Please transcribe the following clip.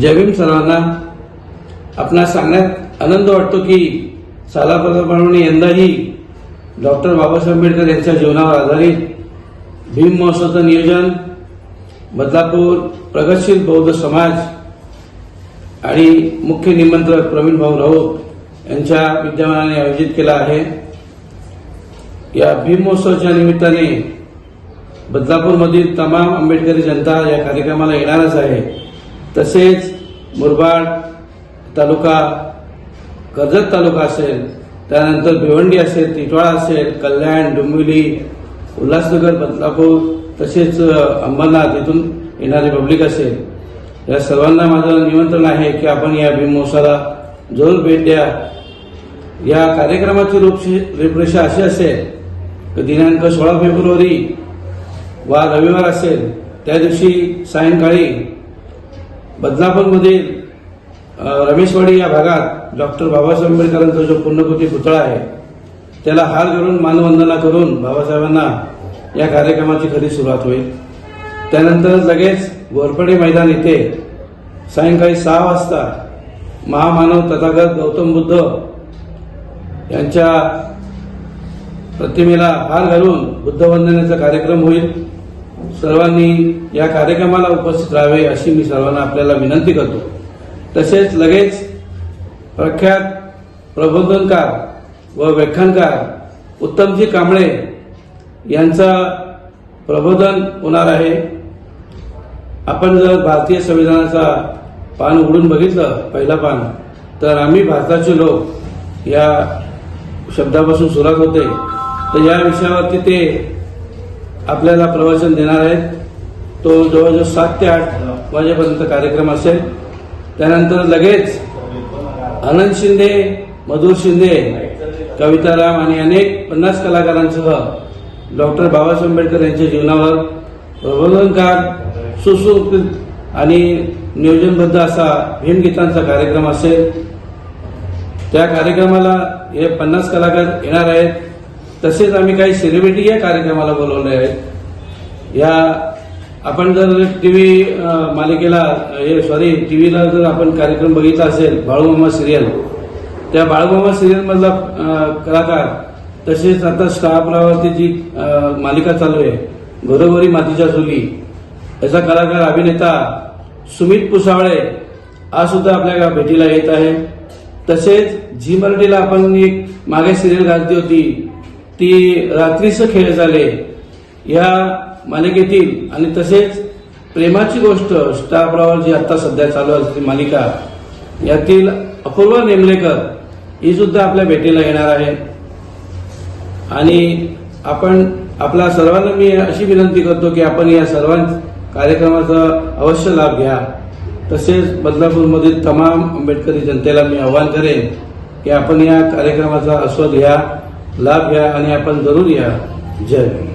जय भीम सर्वांना आपणास सांगण्यात आनंद वाटतो की सालाप्रमाणे यंदाही डॉक्टर बाबासाहेब आंबेडकर यांच्या जीवनावर आधारित भीम महोत्सवाचं नियोजन बदलापूर प्रगतशील बौद्ध समाज आणि मुख्य निमंत्रक प्रवीण भाऊ राऊत यांच्या विद्यमानाने आयोजित केला आहे. या भीम महोत्सवाच्या निमित्ताने बदलापूरमधील तमाम आंबेडकरी जनता या कार्यक्रमाला येणारच आहे. तसेच मुरबाड तालुका कर्जत तालुका असेल त्यानंतर भिवंडी असेल टिटवाळा असेल कल्याण डोंबिवली उल्हासनगर बदलापूर तसेच अंबरनाथ इथून येणारी पब्लिक असेल. या सर्वांना माझं निमंत्रण आहे की आपण या भीम जरूर भेट द्या. या कार्यक्रमाची रूपशे- रूपरेषा अशी असेल की दिनांक सोळा फेब्रुवारी वा रविवार असेल त्या दिवशी सायंकाळी बदलापूरमधील रमेशवाडी या भागात डॉक्टर बाबासाहेब आंबेडकरांचा जो पूर्णकृती पुतळा आहे त्याला हार घालून मानवंदना करून बाबासाहेबांना या कार्यक्रमाची खरी सुरुवात होईल. त्यानंतर लगेच घोरपडे मैदान इथे सायंकाळी सहा वाजता महामानव तथागत गौतम बुद्ध यांच्या प्रतिमेला हार घालून बुद्धवंदनेचा कार्यक्रम होईल. सर्वांनी या कार्यक्रमाला उपस्थित राहावे अशी मी सर्वांना आपल्याला विनंती करतो. तसेच लगेच प्रख्यात प्रबोधनकार व व्याख्यानकार उत्तमजी कांबळे यांचा प्रबोधन होणार आहे. आपण जर भारतीय संविधानाचा पान उघडून बघितलं पहिला पान तर आम्ही भारताचे लोक या शब्दापासून सुरुवात होते. तर या विषयावरती ते आपल्याला प्रवचन देणार आहेत. तो जवळजवळ सात ते आठ वाजेपर्यंत कार्यक्रम असेल. त्यानंतर लगेच आनंद शिंदे मधुर शिंदे कविताराम आणि अनेक पन्नास कलाकारांसह डॉक्टर बाबासाहेब आंबेडकर यांच्या जीवनावर प्रबोधनकार सुसुकृत आणि नियोजनबद्ध असा भीमगीतांचा कार्यक्रम असेल. त्या कार्यक्रमाला हे पन्नास कलाकार येणार आहेत. तसेच आम्ही काही सेलिब्रिटी या कार्यक्रमाला बोलवले आहेत. या आपण जर टीव्ही मालिकेला हे सॉरी टीव्हीला जर आपण कार्यक्रम बघितला असेल बाळूमामा सिरियल त्या बाळूमामा सिरियलमधला कलाकार तसेच आता स्टार जी मालिका चालू आहे घरोघरी मातीच्या चुली याचा कलाकार अभिनेता सुमित पुसावळे आज सुद्धा आपल्या भेटीला येत आहे. तसेच झी मराठीला आपण एक मागे सिरियल गाजली होती ती रात्रीचं खेळ झाले. या मालिकेतील आणि तसेच प्रेमाची गोष्ट स्टार जी आता सध्या चालू असते मालिका यातील अपूर्वा नेमलेकर ही सुद्धा आपल्या भेटीला येणार आहे. आणि आपण आपल्या सर्वांना मी अशी विनंती करतो की आपण या सर्वां कार्यक्रमाचा अवश्य लाभ घ्या. तसेच बदलापूरमधील तमाम आंबेडकरी जनतेला मी आवाहन करेन की आपण या कार्यक्रमाचा आस्वाद घ्या. लाभ घ्या आणि आपण जरूर या. जय भीम